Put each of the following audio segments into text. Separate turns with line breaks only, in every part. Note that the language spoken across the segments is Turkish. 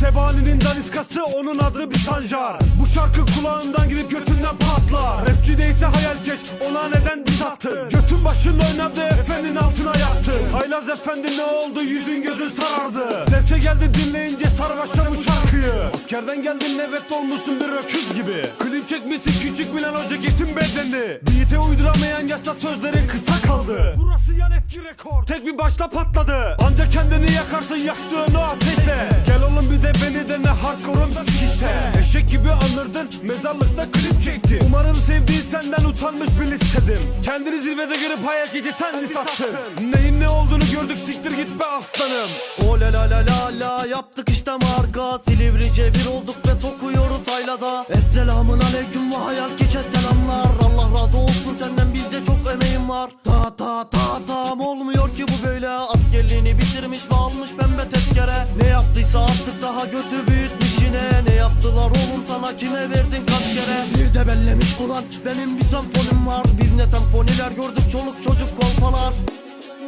Sebani'nin daniskası onun adı bir sancar Bu şarkı kulağından girip götünden patlar. Rapçi değilse hayalkeş ona neden diss attı Götün başın oynadı efendinin altına yattı Haylaz efendi ne oldu yüzün gözün sarardı. Zevke geldi dinleyince sar başla bu şarkıyı Askerden geldin evet olmuşsun bir öküz gibi. Klip çekmişsin küçük Milan o ceketin bedeni. Beat'e uyduramayan yasa sözleri kısa kaldı. Burası yan etki rekor. Tek bir başta patladı. Ancak kendini yakarsın yaktığın o ateşte. Gel oğlum bir de beni dene hardcore'um işte. Eşek gibi anırdın mezarlıkta klip çekti Umarım sevdiğin senden utanmış bil istedim Kendini zirvede görüp hayal keçi sen mi sattın? Neyin ne olduğunu gördük siktir git be aslanım.
O la la la la la yaptık işte marka. Silivrice bir olduk ve sokuyoruz haylada Esselamun aleyküm ve hayal geçe selamlar. Allah razı olsun senden bizde çok emeğim var. Ta ta ta tam olmuyor ki bu böyle. Askerliğini bitirmiş ve almış pembe tezkere. Ne yaptıysa artık daha kötü büyütmüş yaptılar oğlum sana kime verdin kaç kere? Bir de bellemiş ulan benim bir senfonim var. Biz ne senfoniler gördük çoluk çocuk kolpalar.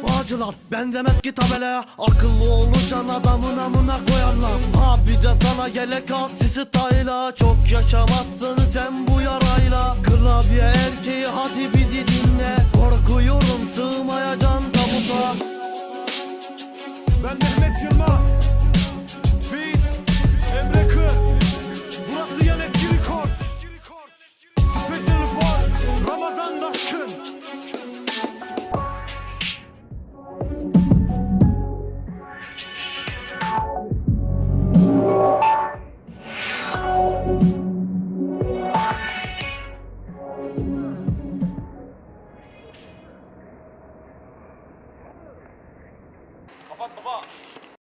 Bağcılar ben demet ki tabelaya Akıllı olacaksın adamın amına koyarlar. Ha bir de sana gelek sisi tayla. Çok yaşamazsın sen bu yarayla. Klavye erkeği hadi bizi dinle. Korkuyorum sığmayacaksın tabuta.
Ben Mehmet Yılmaz
Kapat baba.